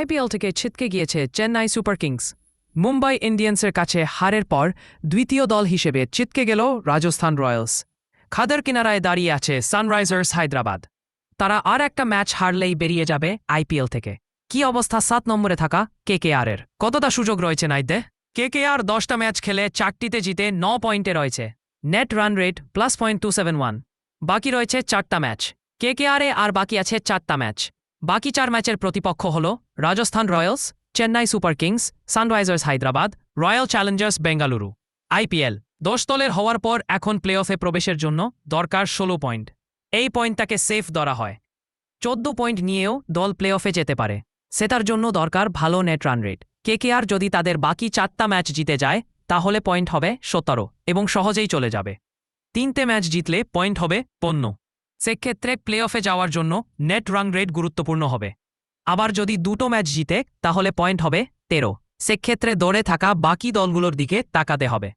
IPL থেকে ছিটকে গিয়েছে চেন্নাই সুপার কিংস। মুম্বাই ইন্ডিয়ান্সের কাছে হারের পর দ্বিতীয় দল হিসেবে ছিটকে গেল রাজস্থান রয়্যালস। খাদের কিনারায় দাঁড়িয়ে আছে সানরাইজার্স হায়দ্রাবাদ। তারা আর একটা ম্যাচ হারলেই বেরিয়ে যাবে আইপিএল থেকে। কি অবস্থা সাত নম্বরে থাকা কেকেআরের? কতটা সুযোগ রয়েছে নাইতে কেকেআর দশটা ম্যাচ খেলে চারটিতে জিতে ন পয়েন্টে রয়েছে। Net run rate plus point two seven one. বাকি রয়েছে চারটা ম্যাচ। কেকেআরে আর বাকি আছে চারটা ম্যাচ। বাকি চার ম্যাচের প্রতিপক্ষ হল Rajasthan royals, Chennai super kings, sunrisers Hyderabad, royal challengers Bengaluru. IPL, দশ দলের হওয়ার পর এখন প্লে অফে প্রবেশের জন্য দরকার ষোলো পয়েন্ট। এই পয়েন্টটাকে সেফ ধরা হয়। চোদ্দ পয়েন্ট নিয়েও দল প্লে অফে যেতে পারে। সেটার জন্য দরকার ভালো নেট রান রেট। কেকেআর যদি তাদের বাকি চারটা ম্যাচ জিতে যায়, তাহলে পয়েন্ট হবে সতেরো এবং সহজেই চলে যাবে। তিনটে ম্যাচ জিতলে পয়েন্ট হবে পণ্য সেক্ষেত্রে প্লে অফে যাওয়ার জন্য নেট রান রেট গুরুত্বপূর্ণ হবে। আবার যদি দুটো ম্যাচ জিতে, তাহলে পয়েন্ট হবে তেরো। সেক্ষেত্রে দৌড়ে থাকা বাকি দলগুলোর দিকে তাকাতে হবে।